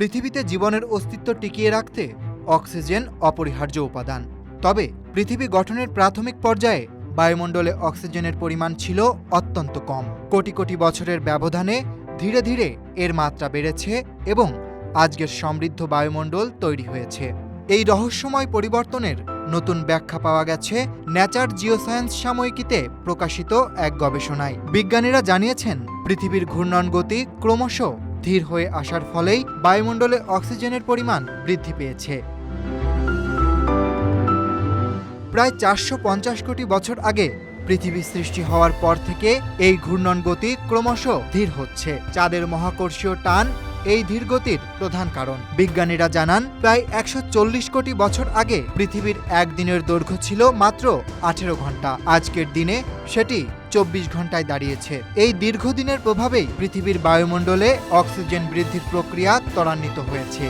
পৃথিবীতে জীবনের অস্তিত্ব টিকিয়ে রাখতে অক্সিজেন অপরিহার্য উপাদান। তবে পৃথিবী গঠনের প্রাথমিক পর্যায়ে বায়ুমণ্ডলে অক্সিজেনের পরিমাণ ছিল অত্যন্ত কম। কোটি কোটি বছরের ব্যবধানে ধীরে ধীরে এর মাত্রা বেড়েছে এবং আজকের সমৃদ্ধ বায়ুমণ্ডল তৈরি হয়েছে। এই রহস্যময় পরিবর্তনের নতুন ব্যাখ্যা পাওয়া গেছে ন্যাচার জিওসায়েন্স সাময়িকীতে প্রকাশিত এক গবেষণায়। বিজ্ঞানীরা জানিয়েছেন, পৃথিবীর ঘূর্ণন গতি ক্রমশ ধীর হয়ে আসার ফলেই বায়ুমণ্ডলে অক্সিজেনের পরিমাণ বৃদ্ধি পেয়েছে। প্রায় চারশো পঞ্চাশ কোটি বছর আগে পৃথিবী সৃষ্টি হওয়ার পর থেকে এই ঘূর্ণন গতি ক্রমশ ধীর হচ্ছে। চাঁদের মহাকর্ষীয় টান এই ধীরগতির প্রধান কারণ। বিজ্ঞানীরা জানান, প্রায় একশো চল্লিশ কোটি বছর আগে পৃথিবীর একদিনের দৈর্ঘ্য ছিল মাত্র আঠেরো ঘণ্টা। আজকের দিনে সেটি চব্বিশ ঘন্টায় দাঁড়িয়েছে। এই দীর্ঘদিনের প্রভাবেই পৃথিবীর বায়ুমণ্ডলে অক্সিজেন বৃদ্ধির প্রক্রিয়া ত্বরান্বিত হয়েছে।